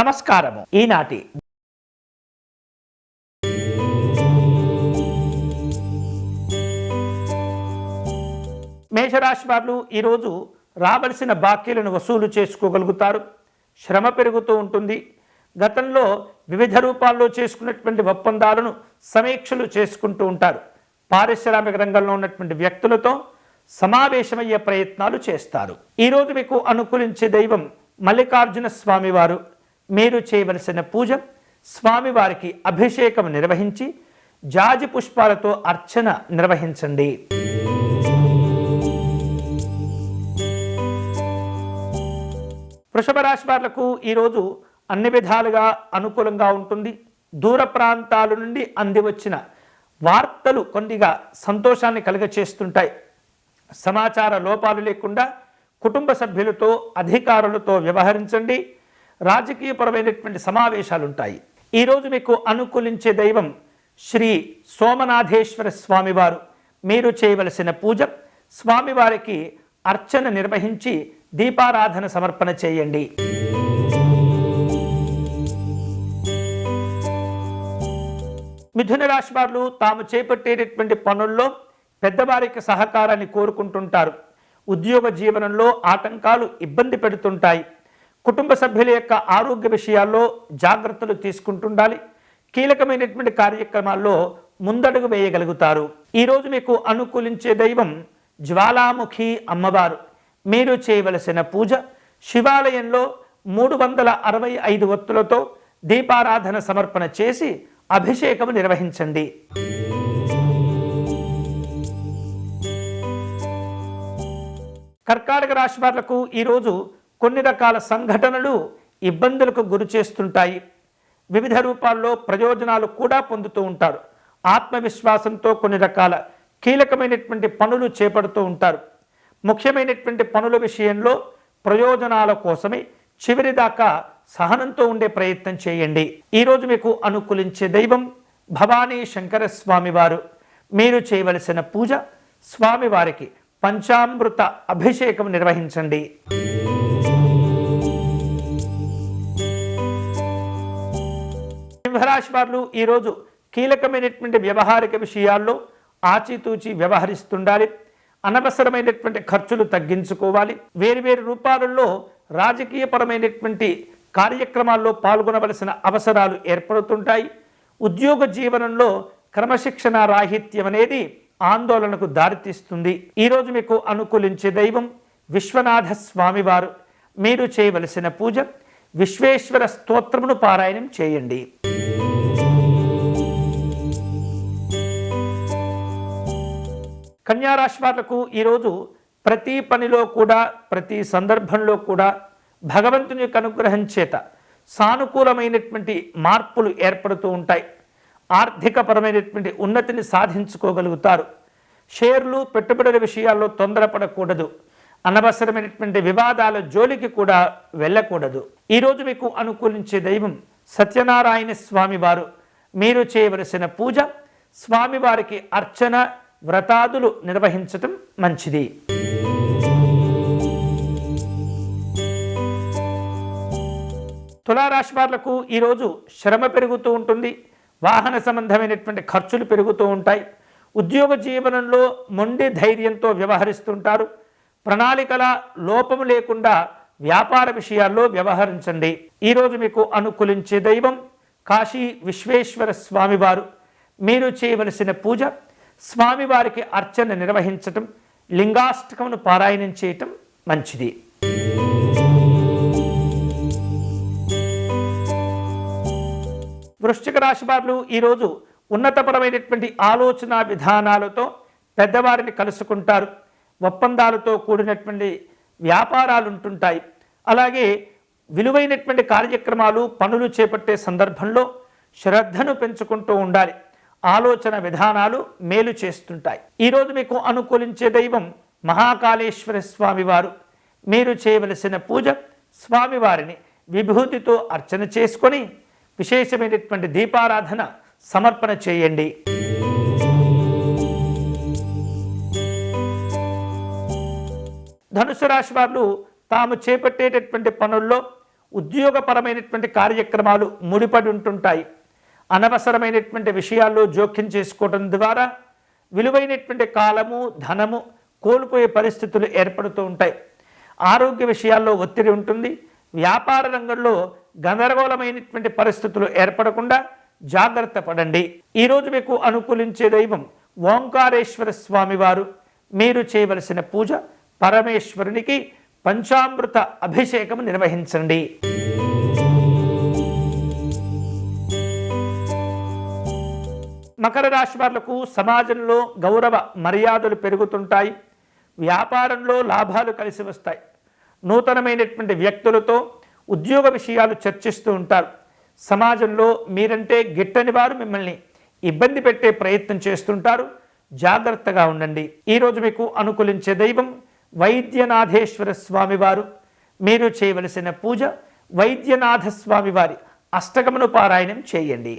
నమస్కారము. ఈనాటి మేషరాశి వారు ఈరోజు రావలసిన బాకీలను వసూలు చేసుకోగలుగుతారు. శ్రమ పెరుగుతూ ఉంటుంది. గతంలో వివిధ రూపాల్లో చేసుకున్నటువంటి ఒప్పందాలను సమీక్షలు చేసుకుంటూ ఉంటారు. పారిశ్రామిక రంగంలో ఉన్నటువంటి వ్యక్తులతో సమావేశమయ్యే ప్రయత్నాలు చేస్తారు. ఈరోజు మీకు అనుకూలించే దైవం మల్లికార్జున స్వామివారు. మీరు చేయవలసిన పూజ స్వామివారికి అభిషేకం నిర్వహించి జాజి పుష్పాలతో అర్చన నిర్వహించండి. వృషభ రాశి వాళ్ళకు ఈరోజు అన్ని విధాలుగా అనుకూలంగా ఉంటుంది. దూర ప్రాంతాల నుండి అంది వచ్చిన వార్తలు కొద్దిగా సంతోషాన్ని కలుగచేస్తుంటాయి. సమాచార లోపాలు లేకుండా కుటుంబ సభ్యులతో అధికారులతో వ్యవహరించండి. రాజకీయపరమైనటువంటి సమావేశాలు ఉంటాయి ఈరోజు మీకు అనుకూలించే దైవం శ్రీ సోమనాథేశ్వర స్వామివారు. మీరు చేయవలసిన పూజ స్వామివారికి అర్చన నిర్వహించి దీపారాధన సమర్పణ చేయండి. మిథున రాశి వారు తాము చేపట్టేటటువంటి పనుల్లో పెద్దవారికి సహకారాన్ని కోరుకుంటుంటారు. ఉద్యోగ జీవనంలో ఆటంకాలు ఇబ్బంది పెడుతుంటాయి. కుటుంబ సభ్యుల యొక్క ఆరోగ్య విషయాల్లో జాగ్రత్తలు తీసుకుంటుండాలి. కీలకమైనటువంటి కార్యక్రమాల్లో ముందడుగు వేయగలుగుతారు. ఈరోజు మీకు అనుకూలించే దైవం జ్వాలాముఖి అమ్మవారు. మీరు చేయవలసిన పూజ శివాలయంలో మూడు వందల అరవై ఐదు ఒత్తులతో దీపారాధన సమర్పణ చేసి అభిషేకం నిర్వహించండి. కర్కాటక రాశి వాళ్ళకు ఈరోజు కొన్ని రకాల సంఘటనలు ఇబ్బందులకు గురి చేస్తుంటాయి. వివిధ రూపాల్లో ప్రయోజనాలు కూడా పొందుతూ ఉంటారు. ఆత్మవిశ్వాసంతో కొన్ని రకాల కీలకమైనటువంటి పనులు చేపడుతూ ఉంటారు. ముఖ్యమైనటువంటి పనుల విషయంలో ప్రయోజనాల కోసమే చివరిదాకా సహనంతో ఉండే ప్రయత్నం చేయండి. ఈరోజు మీకు అనుకూలించే దైవం భవానీ శంకర స్వామివారు మీరు చేయవలసిన పూజ స్వామివారికి పంచామృత అభిషేకం నిర్వహించండి. సింహరాశి వారు ఈరోజు కీలకమైనటువంటి వ్యవహారిక విషయాల్లో ఆచితూచి వ్యవహరిస్తుండాలి. అనవసరమైనటువంటి ఖర్చులు తగ్గించుకోవాలి. వేరువేరు రూపాలలో రాజకీయపరమైనటువంటి కార్యక్రమాల్లో పాల్గొనవలసిన అవసరాలు ఏర్పడుతుంటాయి. ఉద్యోగ జీవనంలో క్రమశిక్షణ రాహిత్యం అనేది ఆందోళనకు దారితీస్తుంది. ఈరోజు మీకు అనుకూలించే దైవం విశ్వనాథ స్వామివారు మీరు చేయవలసిన పూజ విశ్వేశ్వర స్తోత్రమును పారాయణం చేయండి. కన్యారాశి వాళ్ళకు ఈరోజు ప్రతి పనిలో కూడా ప్రతి సందర్భంలో కూడా భగవంతుని యొక్క అనుగ్రహం చేత సానుకూలమైనటువంటి మార్పులు ఏర్పడుతూ ఉంటాయి. ఆర్థికపరమైనటువంటి ఉన్నతిని సాధించుకోగలుగుతారు. షేర్లు పెట్టుబడుల విషయాల్లో తొందరపడకూడదు. అనవసరమైనటువంటి వివాదాల జోలికి కూడా వెళ్ళకూడదు. ఈరోజు మీకు అనుకూలించే దైవం సత్యనారాయణ స్వామివారు. మీరు చేయవలసిన పూజ స్వామివారికి అర్చన వ్రతాదులు నిర్వహించటం మంచిది. తులారాశి వాళ్ళకు ఈరోజు శ్రమ పెరుగుతూ ఉంటుంది. వాహన సంబంధమైనటువంటి ఖర్చులు పెరుగుతూ ఉంటాయి. ఉద్యోగ జీవనంలో మొండి ధైర్యంతో వ్యవహరిస్తుంటారు. ప్రణాళికల లోపం లేకుండా వ్యాపార విషయాల్లో వ్యవహరించండి. ఈరోజు మీకు అనుకూలించే దైవం కాశీ విశ్వేశ్వర స్వామివారు. మీరు చేయవలసిన పూజ స్వామివారికి అర్చన నిర్వహించటం లింగాష్టకమును పారాయణం చేయటం మంచిది. వృశ్చిక రాశి వారు ఈరోజు ఉన్నతపరమైనటువంటి ఆలోచన విధానాలతో పెద్దవారిని కలుసుకుంటారు. ఒప్పందాలతో కూడినటువంటి వ్యాపారాలు ఉంటుంటాయి. అలాగే విలువైనటువంటి కార్యక్రమాలు పనులు చేపట్టే సందర్భంలో శ్రద్ధను పెంచుకుంటూ ఉండాలి. ఆలోచన విధానాలు మేలు చేస్తుంటాయి. ఈరోజు మీకు అనుకూలించే దైవం మహాకాళేశ్వర స్వామివారు మీరు చేయవలసిన పూజ స్వామివారిని విభూతితో అర్చన చేసుకొని విశేషమైనటువంటి దీపారాధన సమర్పణ చేయండి. ధనుసు రాశి వారు తాము చేపట్టేటటువంటి పనుల్లో ఉద్యోగపరమైనటువంటి కార్యక్రమాలు ముడిపడి ఉంటుంటాయి. అనవసరమైనటువంటి విషయాల్లో జోక్యం చేసుకోవడం ద్వారా విలువైనటువంటి కాలము ధనము కోల్పోయే పరిస్థితులు ఏర్పడుతూ ఉంటాయి. ఆరోగ్య విషయాల్లో ఒత్తిడి ఉంటుంది. వ్యాపార రంగంలో గందరగోళమైనటువంటి పరిస్థితులు ఏర్పడకుండా జాగ్రత్త పడండి. ఈరోజు మీకు అనుకూలించే దైవం ఓంకారేశ్వర స్వామి వారు మీరు చేయవలసిన పూజ పరమేశ్వరునికి పంచామృత అభిషేకం నిర్వహించండి. మకర రాశి వాళ్ళకు సమాజంలో గౌరవ మర్యాదలు పెరుగుతుంటాయి. వ్యాపారంలో లాభాలు కలిసి వస్తాయి. నూతనమైనటువంటి వ్యక్తులతో ఉద్యోగ విషయాలు చర్చిస్తూ ఉంటారు. సమాజంలో మీరంటే గిట్టని వారు మిమ్మల్ని ఇబ్బంది పెట్టే ప్రయత్నం చేస్తుంటారు. జాగ్రత్తగా ఉండండి. ఈరోజు మీకు అనుకూలించే దైవం వైద్యనాథేశ్వర స్వామివారు. మీరు చేయవలసిన పూజ వైద్యనాథ స్వామివారి అష్టగమను పారాయణం చేయండి.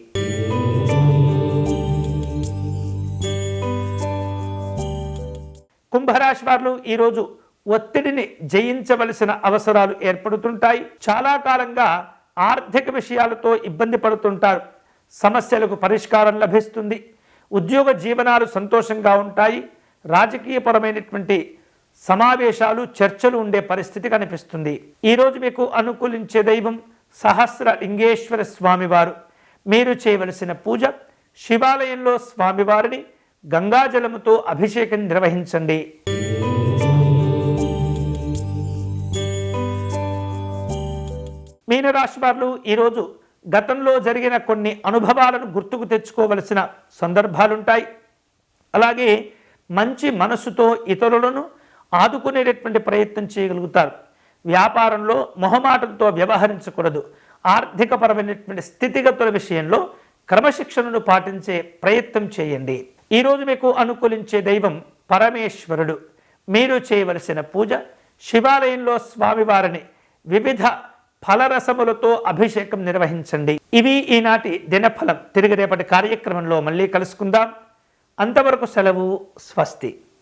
కుంభరాశి వారు ఈరోజు ఒత్తిడిని జయించవలసిన అవసరాలు ఏర్పడుతుంటాయి. చాలా కాలంగా ఆర్థిక విషయాలతో ఇబ్బంది పడుతుంటారు. సమస్యలకు పరిష్కారం లభిస్తుంది. ఉద్యోగ జీవనాలు సంతోషంగా ఉంటాయి. రాజకీయపరమైనటువంటి సమావేశాలు చర్చలు ఉండే పరిస్థితి కనిపిస్తుంది. ఈరోజు మీకు అనుకూలించే దైవం సహస్ర లింగేశ్వర స్వామివారు. మీరు చేయవలసిన పూజ శివాలయంలో స్వామివారిని గంగాజలముతో అభిషేకం నిర్వహించండి. మీనరాశి వారు ఈరోజు గతంలో జరిగిన కొన్ని అనుభవాలను గుర్తుకు తెచ్చుకోవలసిన సందర్భాలుంటాయి. అలాగే మంచి మనసుతో ఇతరులను ఆదుకునేటటువంటి ప్రయత్నం చేయగలుగుతారు. వ్యాపారంలో మొహమాటంతో వ్యవహరించకూడదు. ఆర్థికపరమైనటువంటి స్థితిగతుల విషయంలో క్రమశిక్షణను పాటించే ప్రయత్నం చేయండి. ఈరోజు మీకు అనుకూలించే దైవం పరమేశ్వరుడు. మీరు చేయవలసిన పూజ శివాలయంలో స్వామివారిని వివిధ ఫలరసములతో అభిషేకం నిర్వహించండి. ఇవి ఈనాటి దినఫలం. తిరిగి రేపటి కార్యక్రమంలో మళ్ళీ కలుసుకుందాం. అంతవరకు సెలవు స్వస్తి.